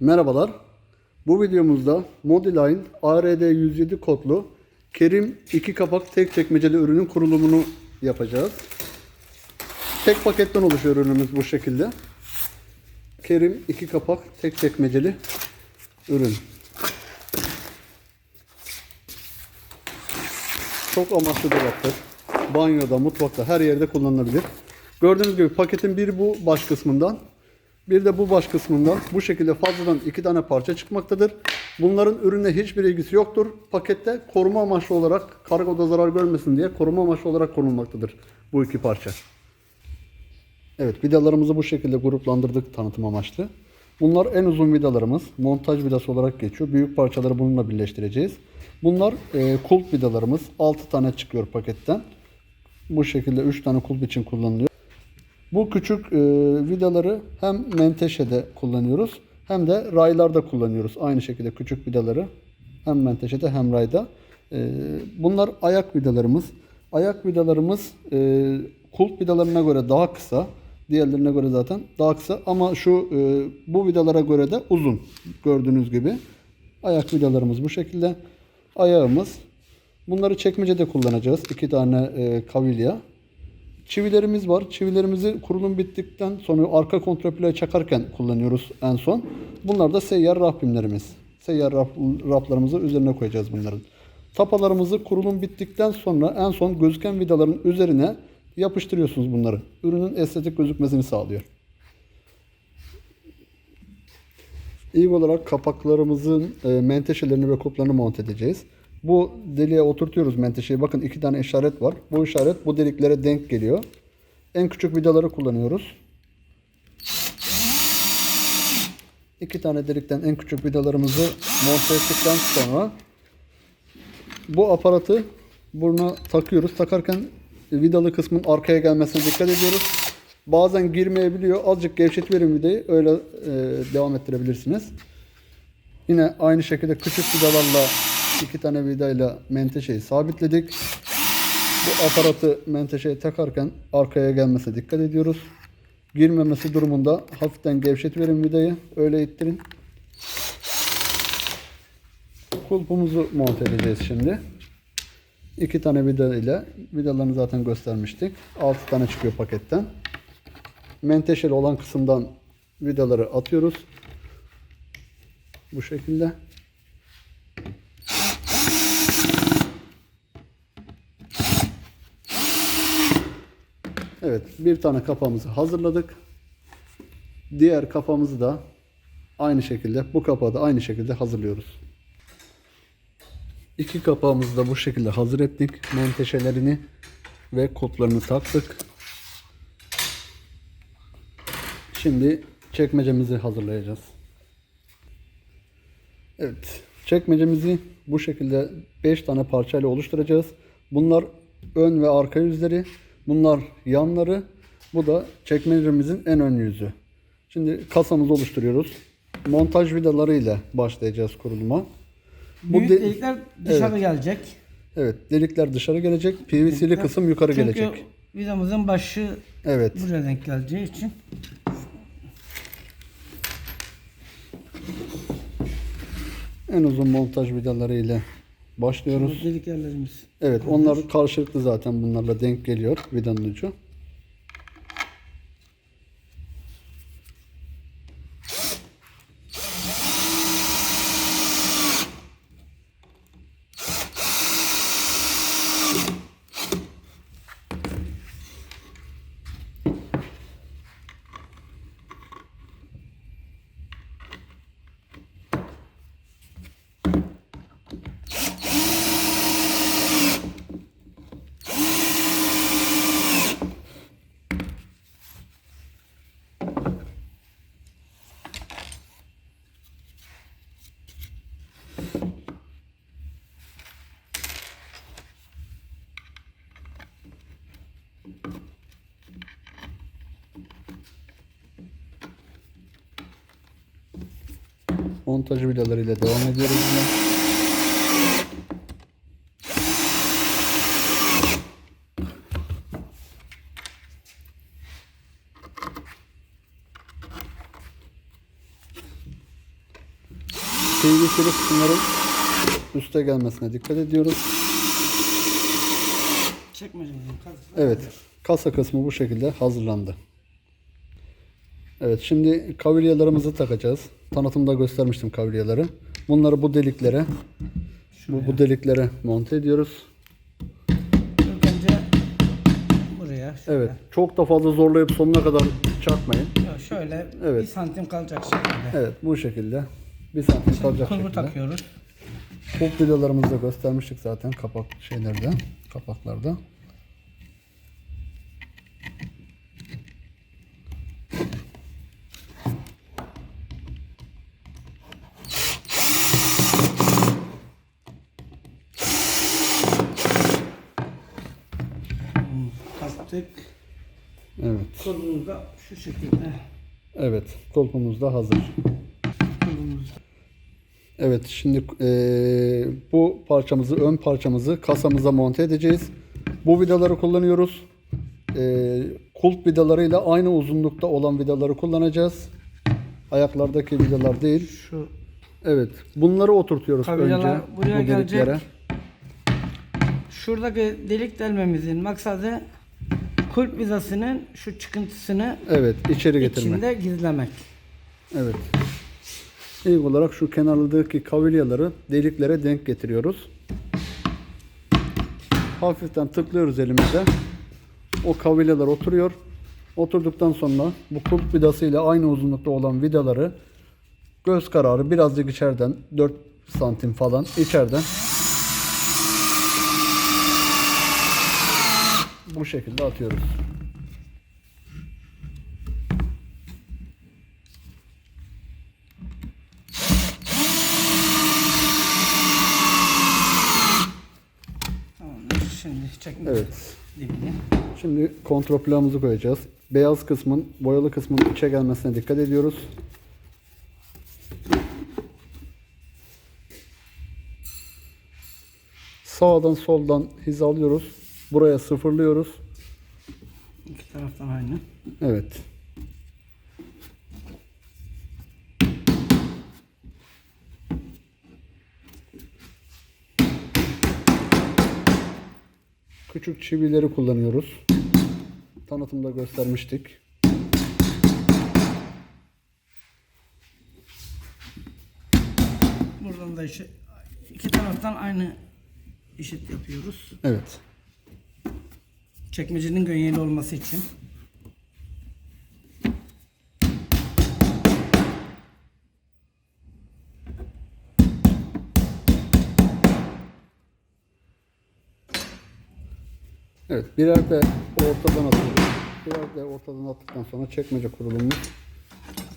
Merhabalar. Bu videomuzda Modiline ARD107 kodlu Kerim 2 kapak tek çekmeceli ürünün kurulumunu yapacağız. Tek paketten oluşuyor ürünümüz bu şekilde. Kerim 2 kapak tek çekmeceli ürün. Çok amaçlı dolaptır. Banyoda, mutfakta her yerde kullanılabilir. Gördüğünüz gibi paketin bir bu baş kısmından bir de bu baş kısmından bu şekilde fazladan iki tane parça çıkmaktadır. Bunların ürünle hiçbir ilgisi yoktur. Pakette koruma amaçlı olarak kargoda zarar görmesin diye koruma amaçlı olarak konulmaktadır bu iki parça. Evet vidalarımızı bu şekilde gruplandırdık tanıtım amaçlı. Bunlar en uzun vidalarımız. Montaj vidası olarak geçiyor. Büyük parçaları bununla birleştireceğiz. Bunlar e, kulp vidalarımız. 6 tane çıkıyor paketten. Bu şekilde 3 tane kulp için kullanılıyor. Bu küçük e, vidaları hem menteşede kullanıyoruz hem de raylarda kullanıyoruz. Aynı şekilde küçük vidaları hem menteşede hem rayda. E, bunlar ayak vidalarımız. Ayak vidalarımız e, kulp vidalarına göre daha kısa. Diğerlerine göre zaten daha kısa ama şu bu vidalara göre de uzun gördüğünüz gibi. Ayak vidalarımız bu şekilde. Ayağımız. Bunları çekmecede kullanacağız. İki tane e, kavilya. Çivilerimiz var. Çivilerimizi kurulum bittikten sonra arka kontraplaya çakarken kullanıyoruz en son. Bunlar da seyyar rahbimlerimiz. Seyyar raf, raflarımızı üzerine koyacağız bunların. Tapalarımızı kurulum bittikten sonra en son gözüken vidaların üzerine yapıştırıyorsunuz bunları. Ürünün estetik gözükmesini sağlıyor. İlk olarak kapaklarımızın e, menteşelerini ve kuplarını monte edeceğiz. Bu deliğe oturtuyoruz menteşeyi. Bakın iki tane işaret var. Bu işaret bu deliklere denk geliyor. En küçük vidaları kullanıyoruz. İki tane delikten en küçük vidalarımızı monte ettikten sonra bu aparatı buruna takıyoruz. Takarken vidalı kısmın arkaya gelmesine dikkat ediyoruz. Bazen girmeyebiliyor. Azıcık gevşetiverin vidayı. Öyle e, devam ettirebilirsiniz. Yine aynı şekilde küçük vidalarla iki tane vidayla menteşeyi sabitledik. Bu aparatı menteşeye takarken arkaya gelmesine dikkat ediyoruz. Girmemesi durumunda hafiften gevşetiverin vidayı. Öyle ittirin. Kulpumuzu monte edeceğiz şimdi. İki tane vida ile vidalarını zaten göstermiştik. 6 tane çıkıyor paketten. Menteşeli olan kısımdan vidaları atıyoruz. Bu şekilde. Evet, bir tane kapağımızı hazırladık. Diğer kapağımızı da aynı şekilde, bu kapağı da aynı şekilde hazırlıyoruz. İki kapağımızı da bu şekilde hazır ettik. Menteşelerini ve kotlarını taktık. Şimdi çekmecemizi hazırlayacağız. Evet, çekmecemizi bu şekilde 5 tane parçayla oluşturacağız. Bunlar ön ve arka yüzleri. Bunlar yanları. Bu da çekmecemizin en ön yüzü. Şimdi kasamızı oluşturuyoruz. Montaj vidaları ile başlayacağız kuruluma. Bu de- delikler dışarı Evet. gelecek. Evet, delikler dışarı gelecek. PVC'li kısım yukarı Çünkü gelecek. vidamızın başı Evet. buraya denk geleceği için En uzun montaj vidaları ile başlıyoruz. delik yerlerimiz. Evet, onlar karşılıklı zaten bunlarla denk geliyor vidanın ucu. Montaj vidaları ile devam ediyoruz yine. PVC'li kısımların üste gelmesine dikkat ediyoruz. Çekmecemizin kasası. Evet. Kasa kısmı bu şekilde hazırlandı. Evet şimdi kavilyalarımızı takacağız. Tanıtımda göstermiştim kavilyaları. Bunları bu deliklere bu, bu deliklere monte ediyoruz. İlk önce buraya. Şöyle. Evet. Çok da fazla zorlayıp sonuna kadar çarpmayın. Yok, şöyle Evet. bir santim kalacak şekilde. Evet bu şekilde. Bir santim kalacak Kulbu şekilde. takıyoruz. Pop vidalarımızı da göstermiştik zaten kapak şeylerde, kapaklarda. Taktık. Evet. Kulbumuz da şu şekilde. Evet. Kulpumuz da hazır. Kulbumuz Evet şimdi eee, bu parçamızı, ön parçamızı kasamıza monte edeceğiz. Bu vidaları kullanıyoruz. Eee kulp vidalarıyla aynı uzunlukta olan vidaları kullanacağız. Ayaklardaki vidalar değil. şu Evet. Bunları oturtuyoruz Kavilalar önce buraya bu gelecek. deliklere. şuradaki delik delmemizin maksadı kulp vizasının şu çıkıntısını Evet, içeri getirme. içinde gizlemek. Evet. İlk olarak şu kenarlardaki kavilyaları deliklere denk getiriyoruz. Hafiften tıklıyoruz elimizde. O kavilyalar oturuyor. Oturduktan sonra bu kulp vidasıyla aynı uzunlukta olan vidaları göz kararı birazcık içeriden 4 santim falan içeriden bu şekilde atıyoruz. Tamamdır. Şimdi çekmek Evet. dibini. Şimdi kontrol plağımızı koyacağız. Beyaz kısmın, boyalı kısmın içe gelmesine dikkat ediyoruz. Sağdan soldan hizalıyoruz. Buraya sıfırlıyoruz. İki taraftan aynı. Evet. Küçük çivileri kullanıyoruz. Tanıtımda göstermiştik. Buradan da işi, iki taraftan aynı işit yapıyoruz. Evet. Çekmecenin gönyeli olması için. Evet, birer de ortadan atıyoruz. Birer de ortadan attıktan sonra çekmece kurulumumuz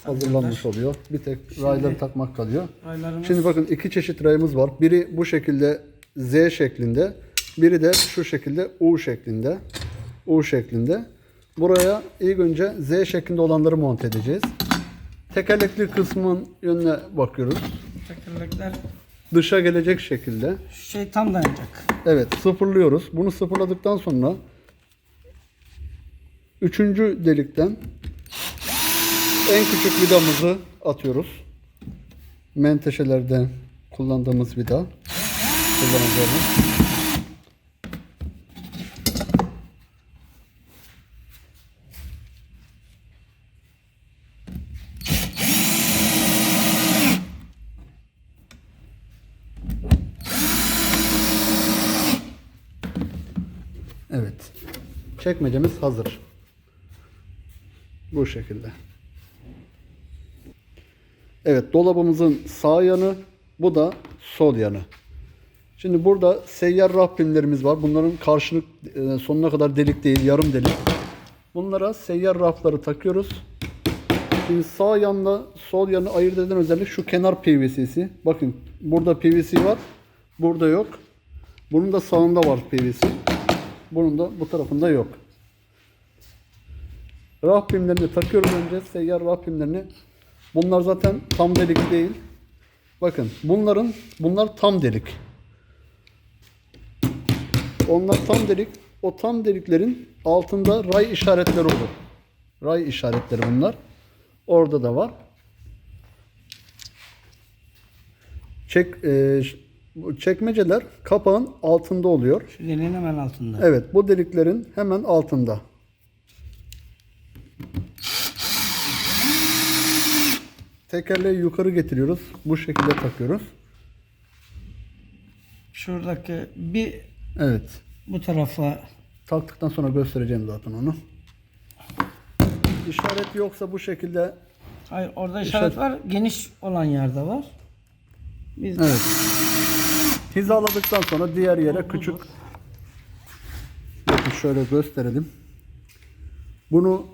hazırlanmış oluyor. Bir tek rayları takmak kalıyor. Raylarımız Şimdi bakın iki çeşit rayımız var. Biri bu şekilde Z şeklinde, biri de şu şekilde U şeklinde. U şeklinde. Buraya ilk önce Z şeklinde olanları monte edeceğiz. Tekerlekli kısmın yönüne bakıyoruz. tekerlekler Dışa gelecek şekilde. şey tam dayanacak. Evet sıfırlıyoruz. Bunu sıfırladıktan sonra üçüncü delikten en küçük vidamızı atıyoruz. Menteşelerde kullandığımız vida. Kullanacağımız. Evet. Çekmecemiz hazır. Bu şekilde. Evet, dolabımızın sağ yanı, bu da sol yanı. Şimdi burada seyyar raf pimlerimiz var. Bunların karşılık e, sonuna kadar delik değil, yarım delik. Bunlara seyyar rafları takıyoruz. Şimdi sağ yanla sol yanı ayırt eden özellik şu kenar PVC'si. Bakın burada PVC var, burada yok. Bunun da sağında var PVC. Bunun da bu tarafında yok. Raf pimlerini takıyoruz önce. Seyyar raf pimlerini. Bunlar zaten tam delik değil. Bakın bunların bunlar tam delik. Onlar tam delik. O tam deliklerin altında ray işaretleri olur. Ray işaretleri bunlar. Orada da var. Çek, e, çekmeceler kapağın altında oluyor. Şu deliğin hemen altında. Evet bu deliklerin hemen altında. Tekerleği yukarı getiriyoruz. Bu şekilde takıyoruz. Şuradaki bir Evet. bu tarafa Taktıktan sonra göstereceğim zaten onu. İşaret yoksa bu şekilde Hayır orada işaret var. Geniş olan yerde var. Biz evet. Hizaladıktan sonra diğer yere küçük Bakın şöyle gösterelim. Bunu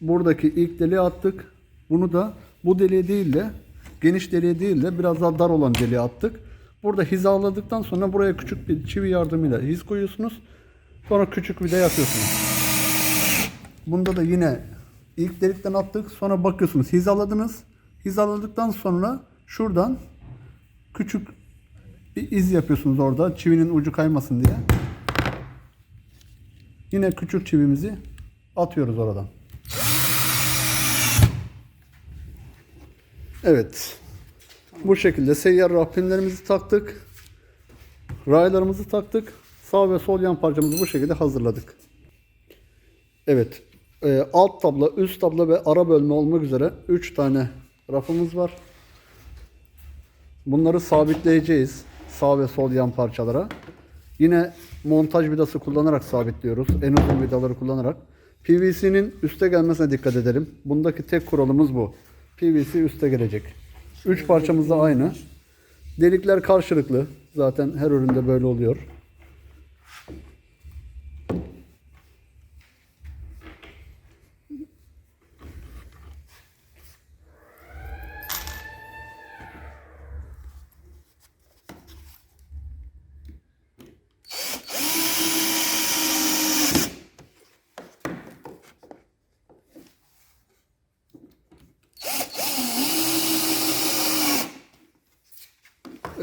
buradaki ilk deliğe attık. Bunu da bu deliğe değil de geniş deliğe değil de biraz daha dar olan deliğe attık. Burada hizaladıktan sonra buraya küçük bir çivi yardımıyla hiz koyuyorsunuz. Sonra küçük vida yapıyorsunuz. Bunda da yine ilk delikten attık. Sonra bakıyorsunuz hizaladınız. Hizaladıktan sonra şuradan küçük bir iz yapıyorsunuz orada. Çivinin ucu kaymasın diye. Yine küçük çivimizi atıyoruz oradan. Evet. Bu şekilde seyyar rahpinlerimizi taktık. Raylarımızı taktık. Sağ ve sol yan parçamızı bu şekilde hazırladık. Evet. Ee, alt tabla, üst tabla ve ara bölme olmak üzere 3 tane rafımız var. Bunları sabitleyeceğiz. Sağ ve sol yan parçalara. Yine montaj vidası kullanarak sabitliyoruz. En uzun vidaları kullanarak. PVC'nin üste gelmesine dikkat edelim. Bundaki tek kuralımız bu. PVC üste gelecek. Üç parçamız da aynı. Delikler karşılıklı. Zaten her üründe böyle oluyor.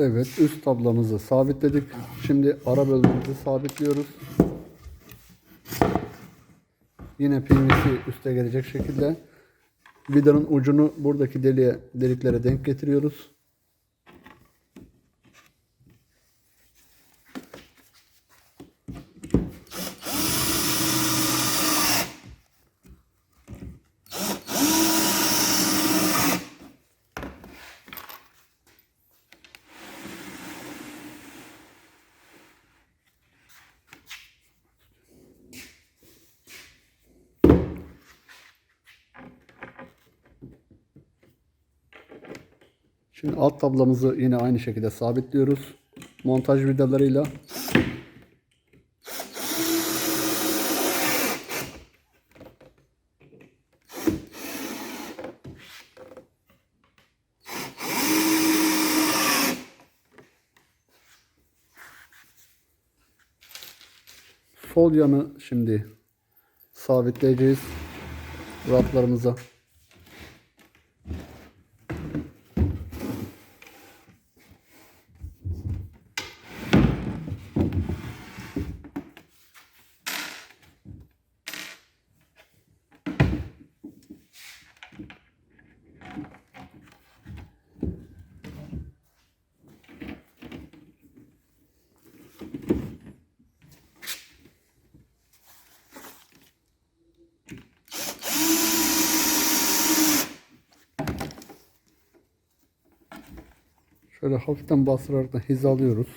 Evet, üst tablamızı sabitledik. Şimdi ara bölmemizi sabitliyoruz. Yine PVC üste gelecek şekilde vidanın ucunu buradaki deliğe, deliklere denk getiriyoruz. Şimdi alt tablamızı yine aynı şekilde sabitliyoruz. Montaj vidalarıyla. Sol yanı şimdi sabitleyeceğiz raflarımıza. Şöyle hafiften bastırarak da hizalıyoruz.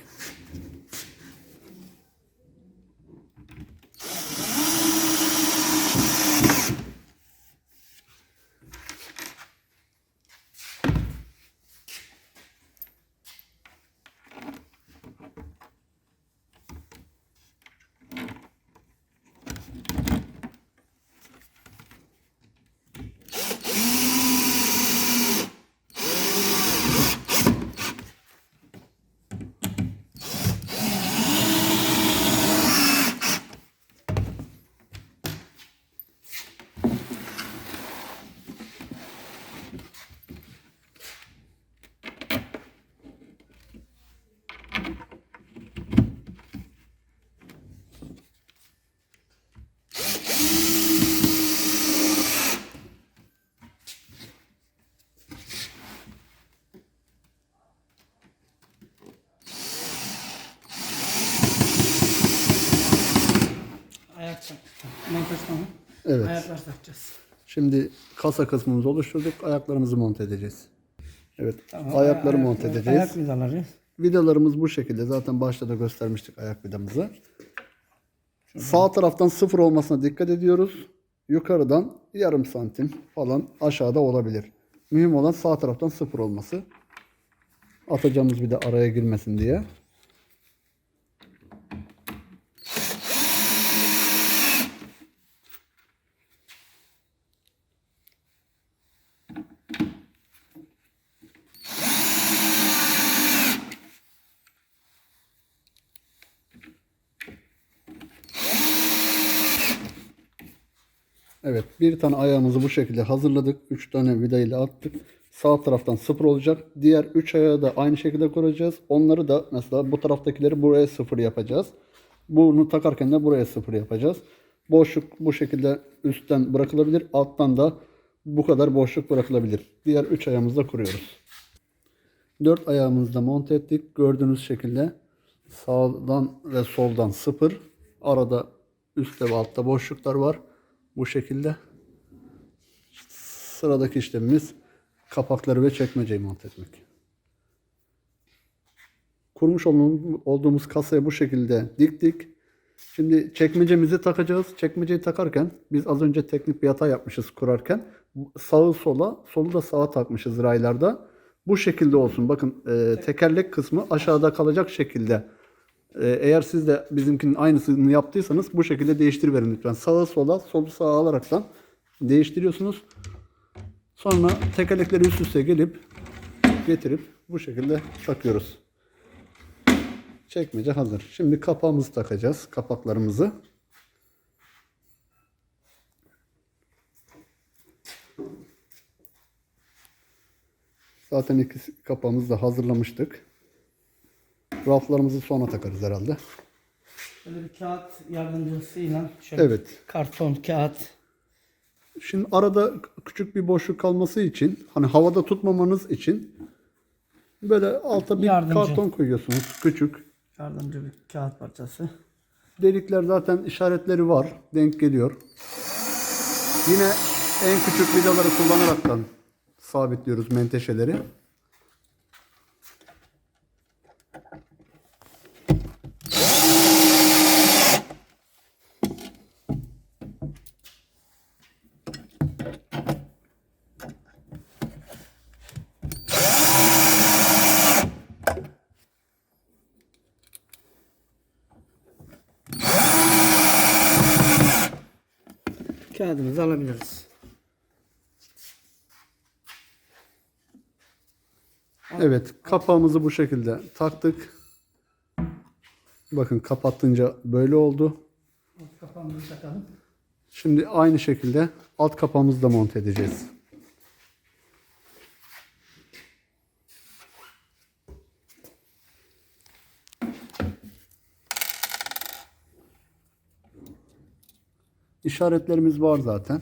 Evet. Ayaklar takacağız. Şimdi kasa kısmımızı oluşturduk. Ayaklarımızı monte edeceğiz. Evet. Tamam, ayakları ayak- monte edeceğiz. Ayak vidaları. Vidalarımız bu şekilde. Zaten başta da göstermiştik ayak vidamızı. Sağ taraftan sıfır olmasına dikkat ediyoruz. Yukarıdan yarım santim falan aşağıda olabilir. Mühim olan sağ taraftan sıfır olması. Atacağımız bir de araya girmesin diye. Evet bir tane ayağımızı bu şekilde hazırladık. 3 tane vida ile attık. Sağ taraftan sıfır olacak. Diğer 3 ayağı da aynı şekilde kuracağız. Onları da mesela bu taraftakileri buraya sıfır yapacağız. Bunu takarken de buraya sıfır yapacağız. Boşluk bu şekilde üstten bırakılabilir. Alttan da bu kadar boşluk bırakılabilir. Diğer 3 ayağımızı da kuruyoruz. 4 ayağımızı da monte ettik. Gördüğünüz şekilde sağdan ve soldan sıfır. Arada üstte ve altta boşluklar var. Bu şekilde. Sıradaki işlemimiz kapakları ve çekmeceyi monte etmek. Kurmuş olduğum- olduğumuz kasaya bu şekilde diktik. Şimdi çekmecemizi takacağız. Çekmeceyi takarken biz az önce teknik bir hata yapmışız kurarken. Sağı sola, solu da sağa takmışız raylarda. Bu şekilde olsun. Bakın e, tekerlek kısmı aşağıda kalacak şekilde. E, eğer siz de bizimkinin aynısını yaptıysanız bu şekilde değiştiriverin lütfen. Sağa sola, solu sağa alaraktan değiştiriyorsunuz. Sonra tekerlekleri üst üste gelip getirip bu şekilde takıyoruz. Çekmece hazır. Şimdi kapağımızı takacağız. Kapaklarımızı. Zaten iki kapağımızı da hazırlamıştık. Raflarımızı sonra takarız herhalde. Şöyle bir kağıt yardımcısıyla şöyle Evet. karton, kağıt. Şimdi arada küçük bir boşluk kalması için hani havada tutmamanız için böyle alta bir Yardımcı. karton koyuyorsunuz. Küçük. Yardımcı bir kağıt parçası. Delikler zaten işaretleri var. Denk geliyor. Yine en küçük vidaları kullanaraktan sabitliyoruz menteşeleri. Kağıdımızı alabiliriz. Evet, kapağımızı bu şekilde taktık. Bakın kapattınca böyle oldu. Kapağımızı takalım. Şimdi aynı şekilde alt kapağımızı da monte edeceğiz. İşaretlerimiz var zaten.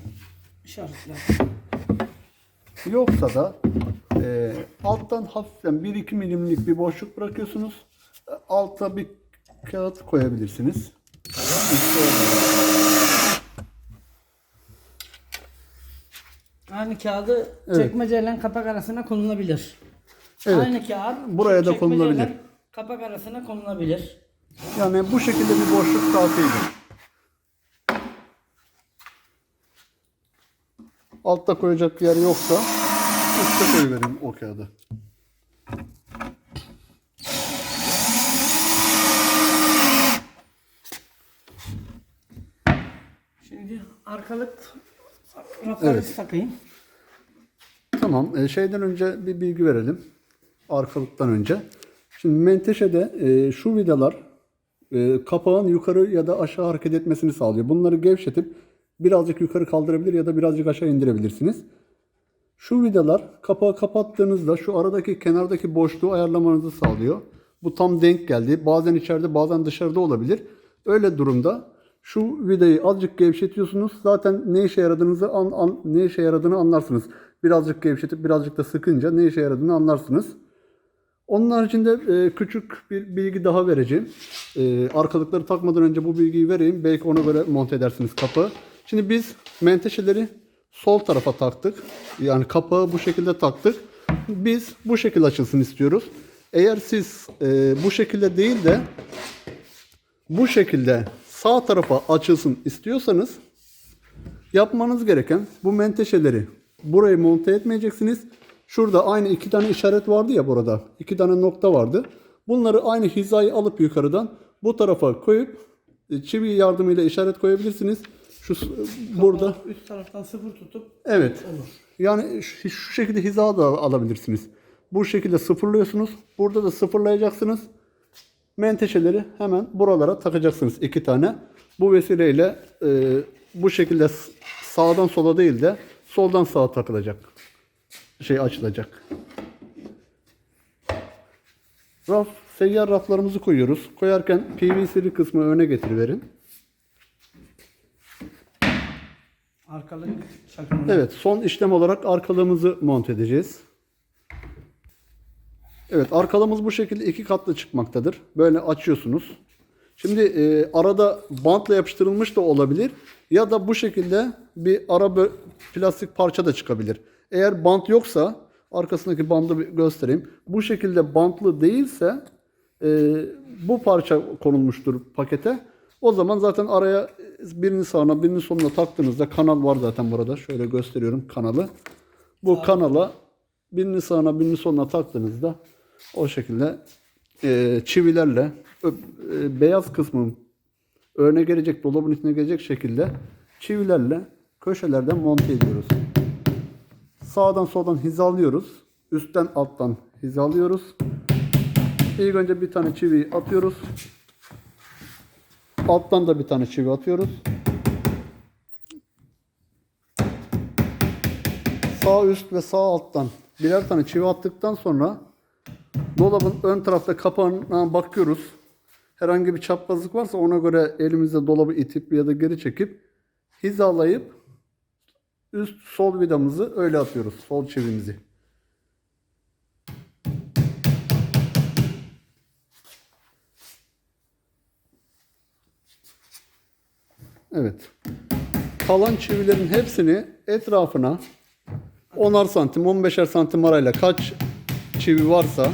İşaretler. Yoksa da e, alttan hafiften 1-2 milimlik bir boşluk bırakıyorsunuz. Alta bir kağıt koyabilirsiniz. Aynı kağıdı Evet. çekmeceyle kapak arasına konulabilir. Evet. Aynı kağıt Buraya da konulabilir. Kapak arasına konulabilir. Yani bu şekilde bir boşluk kafidir. Altta koyacak bir yer yoksa üstte koyuverin o kağıdı. Şimdi arkalık rafları Evet. takayım. Tamam. e, şeyden önce bir bilgi verelim. Arkalıktan önce. Şimdi menteşede e, şu vidalar e, kapağın yukarı ya da aşağı hareket etmesini sağlıyor. Bunları gevşetip birazcık yukarı kaldırabilir ya da birazcık aşağı indirebilirsiniz. Şu vidalar kapağı kapattığınızda şu aradaki kenardaki boşluğu ayarlamanızı sağlıyor. Bu tam denk geldi. Bazen içeride bazen dışarıda olabilir. Öyle durumda şu vidayı azıcık gevşetiyorsunuz. Zaten ne işe yaradığınızı an, an- ne işe yaradığını anlarsınız. Birazcık gevşetip birazcık da sıkınca ne işe yaradığını anlarsınız. Onun haricinde e, küçük bir bilgi daha vereceğim. E, arkalıkları takmadan önce bu bilgiyi vereyim. Belki ona göre monte edersiniz kapağı. Şimdi biz menteşeleri sol tarafa taktık. Yani kapağı bu şekilde taktık. Biz bu şekilde açılsın istiyoruz. Eğer siz e, bu şekilde değil de bu şekilde sağ tarafa açılsın istiyorsanız yapmanız gereken bu menteşeleri buraya monte etmeyeceksiniz. Şurada aynı iki tane işaret vardı ya burada. iki tane nokta vardı. Bunları aynı hizayı alıp yukarıdan bu tarafa koyup e, çivi yardımıyla işaret koyabilirsiniz. Şu burada Üst taraftan sıfır tutup Evet. Yani şu, şu şekilde hiza da alabilirsiniz. Bu şekilde sıfırlıyorsunuz. Burada da sıfırlayacaksınız. Menteşeleri hemen buralara takacaksınız iki tane. Bu vesileyle e, bu şekilde sağdan sola değil de soldan sağa takılacak. Şey açılacak. Raf, seyyar raflarımızı koyuyoruz. Koyarken PVC'li kısmı öne getiriverin. Arkalık çakımını Evet, son işlem olarak arkalığımızı monte edeceğiz. Evet, arkalığımız bu şekilde iki katlı çıkmaktadır. Böyle açıyorsunuz. Şimdi e, arada bantla yapıştırılmış da olabilir ya da bu şekilde bir ara plastik parça da çıkabilir. Eğer bant yoksa arkasındaki bandı göstereyim. Bu şekilde bantlı değilse e, bu parça konulmuştur pakete. O zaman zaten araya birini sağına birini soluna taktığınızda kanal var zaten burada. Şöyle gösteriyorum kanalı. Bu kanala birini sağına birini soluna taktığınızda o şekilde e, çivilerle ö- e, beyaz kısmın öne gelecek dolabın içine gelecek şekilde çivilerle köşelerden monte ediyoruz. Sağdan soldan hizalıyoruz. Üstten alttan hizalıyoruz. İlk önce bir tane çivi atıyoruz. Alttan da bir tane çivi atıyoruz. Sağ üst ve sağ alttan birer tane çivi attıktan sonra dolabın ön tarafta kapağına bakıyoruz. Herhangi bir çaprazlık varsa ona göre elimizde dolabı itip ya da geri çekip hizalayıp üst sol vidamızı öyle atıyoruz. Sol çivimizi. Evet. Kalan çivilerin hepsini etrafına 10'ar santim, 15'er santim arayla kaç çivi varsa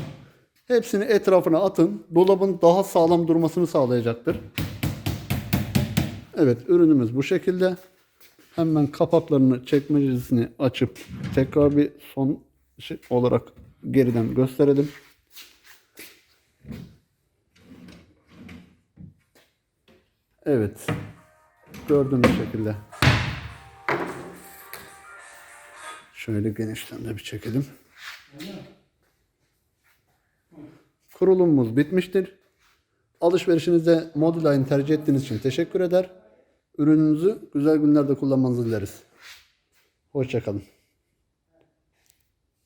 hepsini etrafına atın. Dolabın daha sağlam durmasını sağlayacaktır. Evet, ürünümüz bu şekilde. Hemen kapaklarını, çekmecesini açıp tekrar bir son şey olarak geriden gösterelim. Evet. Gördüğünüz şekilde. Şöyle genişten de bir çekelim. Kurulumumuz bitmiştir. Alışverişinizde Moduline'ı tercih ettiğiniz için teşekkür eder. Ürününüzü güzel günlerde kullanmanızı dileriz. Hoşçakalın.